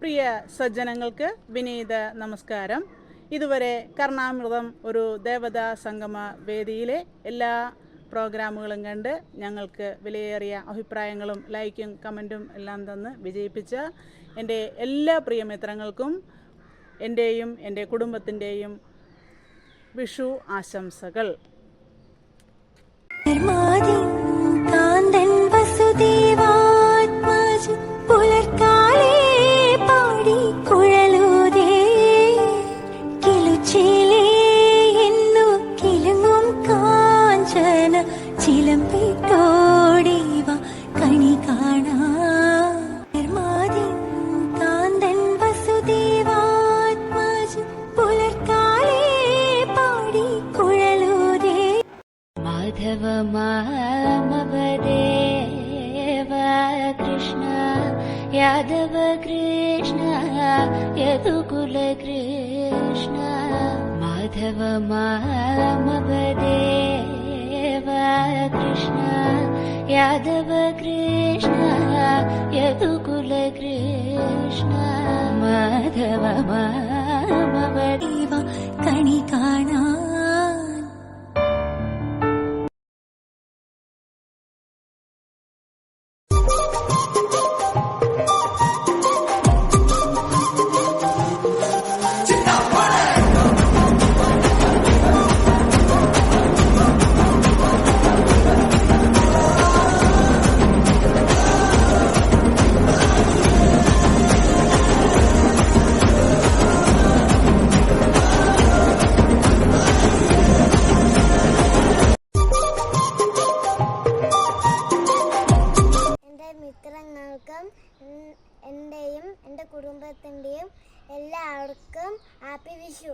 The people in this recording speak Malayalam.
പ്രിയ സജ്ജനങ്ങൾക്ക് വിനീത നമസ്കാരം. ഇതുവരെ കർണാമൃതം ഒരു ദേവതാ സംഗമ വേദിയിലെ എല്ലാ പ്രോഗ്രാമുകളും കണ്ട് ഞങ്ങൾക്ക് വിലയേറിയ അഭിപ്രായങ്ങളും ലൈക്കും കമന്റും എല്ലാം തന്ന് വിജയിപ്പിച്ച എന്റെ എല്ലാ പ്രിയ പ്രിയമിത്രങ്ങൾക്കും എന്റെയും എന്റെ കുടുംബത്തിന്റെയും വിഷു ആശംസകൾ. നിർമാതിൻ ेववाय कृष्ण यादवकृष्णः यदुकुलकृष्णा। माधव मामभदेवाय कृष्ण यादवकृष्णः यदु कुलकृष्णा माधव मामीमा ഉം, എന്റെയും എന്റെ കുടുംബത്തിന്റെയും എല്ലാവർക്കും ഹാപ്പി വിഷു.